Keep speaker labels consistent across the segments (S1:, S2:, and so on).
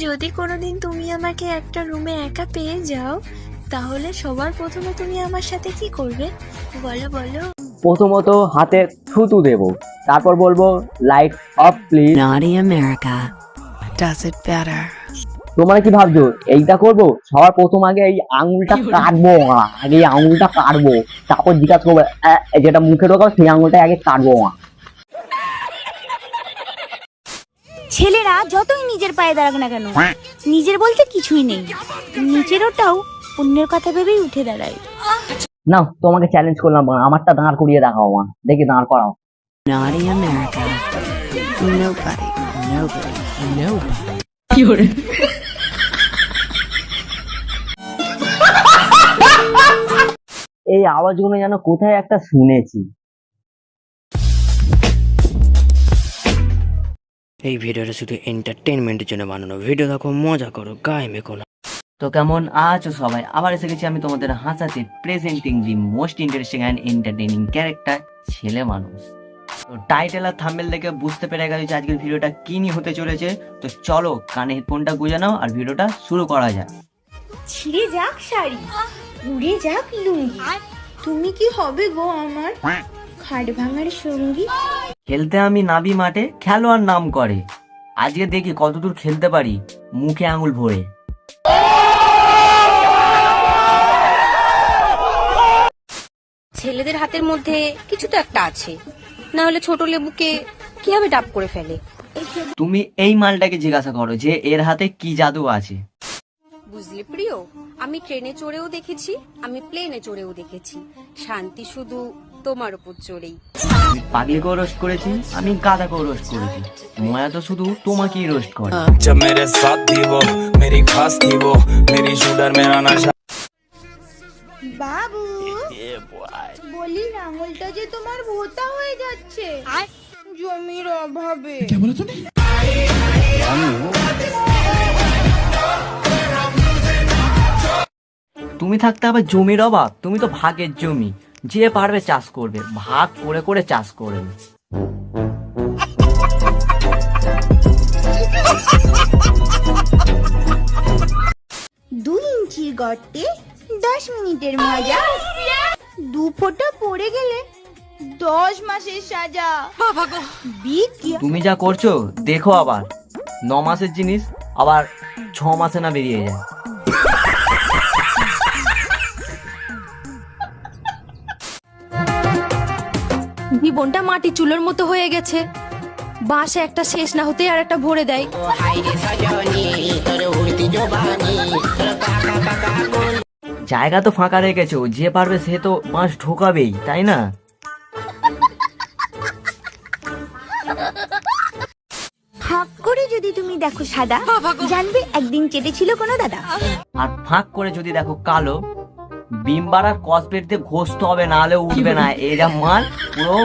S1: যদি কোনোদিন তুমি আমাকে একটা রুমে একা পেয়ে যাও তাহলে সবার প্রথমে তুমি আমার সাথে কি করবে? বলো বলো।
S2: প্রথমত হাতে থুতু দেব। তারপর বলব light off please
S3: Naughty America does it better.
S2: তোমরা কি ভাবছ? এইটা করব? সবার প্রথম আগে এই আঙুলটা কাটবো। আগে এই আঙুলটা কাটবো। তারপর জিজ্ঞাসা করব "আ, যেটা মুখে ঢোকাও সেই আঙুলটা আগে কাটবো আমরা।
S4: ছেলেরা যতই নিজের পায়ে দাঁড়াক না কেন নিজের বলতে কিছুই নেই। নিজের ওটাও অন্যের কথা ভেবেই উঠে দাঁড়ায়।
S2: নাও তোমাকে চ্যালেঞ্জ করলাম। আমারটা দাঁড় করিয়ে দেখাও মা। দেখি দাঁড় করাও।
S3: Naughty America. Nobody, nobody, nobody.
S2: এই আওয়াজগুলো যেন কোথায় একটা শুনেছি।
S5: এই ভিডিওটা শুধু এন্টারটেনমেন্টের জন্য বানানো। ভিডিও দেখো মজা করো গায়ে মেকো না।
S2: তো কেমন আছো সবাই? আবার এসে গেছি আমি তোমাদের হাসাতে presenting the most interesting and entertaining character ছেলে মানুষ। তো টাইটেল আর থাম্বেল দেখে বুঝতে পেরে গেছো যে আজকের ভিডিওটা কি নিয়ে হতে চলেছে। তো চলো কানে হেডফোনটা গুঁজে নাও আর ভিডিওটা শুরু করা যাক।
S4: ছিঁড়ে যাক শাড়ি উড়ে যাক লুঙ্গি। তুমি কি হবে গো আমার? খাট ভাঙার সঙ্গী?
S2: খেলতে আমি নাবি মাঠে খেলোয়াড় নাম করে। আজকে দেখি কতদূর খেলতে পারি মুখে আঙুল ভরে।
S6: ছেলেদের হাতের মধ্যে কিছু তো একটা আছে। না হলে ছোট লেবুকে কীভাবে ডাব করে ফেলে?
S2: তুমি এই মালটাকে জিজ্ঞাসা করো যে এর হাতে কি জাদু আছে।
S6: বুঝলি প্রিয় আমি ট্রেনে চড়েও দেখেছি আমি প্লেনে চড়েও দেখেছি। শান্তি শুধু তোমার উপর চড়েই।
S2: আমি পাগলিকেও রোস্ট করেছি আমি গাদাকেও রোস্ট করেছি ময়া তো শুধু তোমাকেই রোস্ট করে
S7: जब मेरे साथ थी वो मेरी खास थी वो मेरी शूटर मेरा नशा
S4: বাবু বলি আঙুলটা যে তোমার ভোতা হয়ে যাচ্ছে জমির অভাবে
S2: তুমি থাকতে আবার জমির অভাব তুমি তো ভাগের জমি যে পারবে চাষ করবে ভাগ করে করে চাষ করবে
S4: দুই ইঞ্চির গর্তে দশ মিনিটের মজা। দু ফোঁটা পড়ে গেলে দশ মাসের সাজা।
S2: তুমি যা করছ দেখো আবার। ন মাসের জিনিস আবার ছ মাসে না বেরিয়ে যায়।
S8: জীবনটা মাটি চুলোর মতো হয়ে গেছে। বাঁশে একটা শেষ না হতে আর একটা ভরে দেয়।
S2: জায়গা তো ফাঁকা রেখেছো যে পারবে সে তো মাছ ঢোকাবেই তাই না?
S4: ফাঁক করে যদি তুমি দেখো সাদা জানবে একদিন চেটেছিল কোনো দাদা।
S2: আর ফাঁক করে যদি দেখো কালো বিমবার আর দিয়ে ঘষতে হবে না হলে উঠবে না। এরা মাল পুরো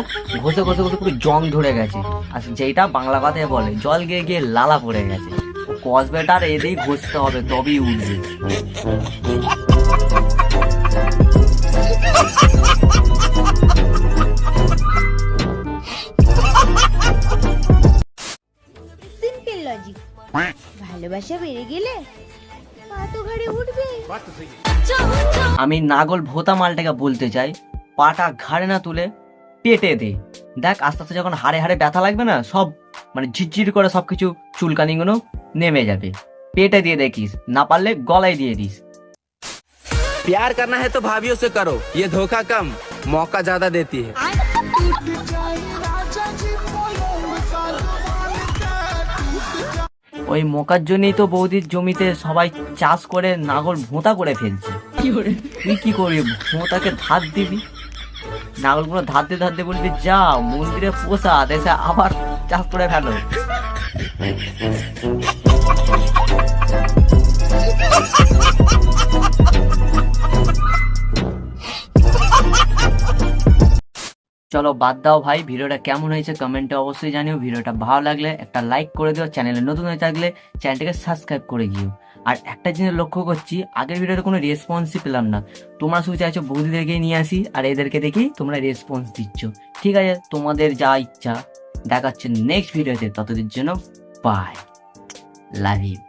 S2: ঘষে ঘষে ঘষে পুরো জং ধরে গেছে। আর যেটা বাংলা কথায় বলে জল গিয়ে গিয়ে লালা পড়ে গেছে। কসবেট আর এদেরই ঘষতে হবে তবেই উঠবে।
S4: ভালোবাসা বেড়ে গেলে পা তো ঘাড়ে উঠবে
S2: আমি নাগল ভোতা মালটাকে বলতে চাই পাটা ঘাড়ে না তুলে পেটে দে দেখ আস্তে আস্তে যখন হাড়ে হাড়ে ব্যথা লাগবে না সব মানে ঝিরঝির করে সবকিছু চুলকানিগুলো নেমে যাবে পেটে দিয়ে দেখিস না পারলে গলায় দিয়ে দিস
S9: प्यार करना है तो भाभीियों से करो ये धोखा कम मौका ज्यादा देती है
S2: ওই মোকার জন্যই তো বৌদির জমিতে সবাই চাষ করে নাগল ভোঁতা করে ফেলছে। তুই কি করবি? ভোঁতাকে ধার দিবি? নাগলগুলো ধার দিয়ে ধার দিয়ে বলবি যা মন্দিরে পোষা দেশে আবার চাষ করে ফেলো। চলো বাদ দাও ভাই, ভিডিওটা কেমন হয়েছে কমেন্টে অবশ্যই জানিও। ভিডিওটা ভালো লাগলে একটা লাইক করে দিও চ্যানেলে নতুন হয়ে থাকলে চ্যানেলটাকে সাবস্ক্রাইব করে দিও আর একটা জিনিস লক্ষ্য করছি, আগের ভিডিওতে কোনো রেসপন্সই পেলাম না। তোমরা শুধু চাইছো বৌদিদেরকে নিয়ে আসি, আর এদেরকে দেখেই তোমরা রেসপন্স দিচ্ছ। ঠিক আছে, তোমাদের যা ইচ্ছা দেখাচ্ছে নেক্সট ভিডিওতে। ততদিন জন্য বাই লাভ ইউ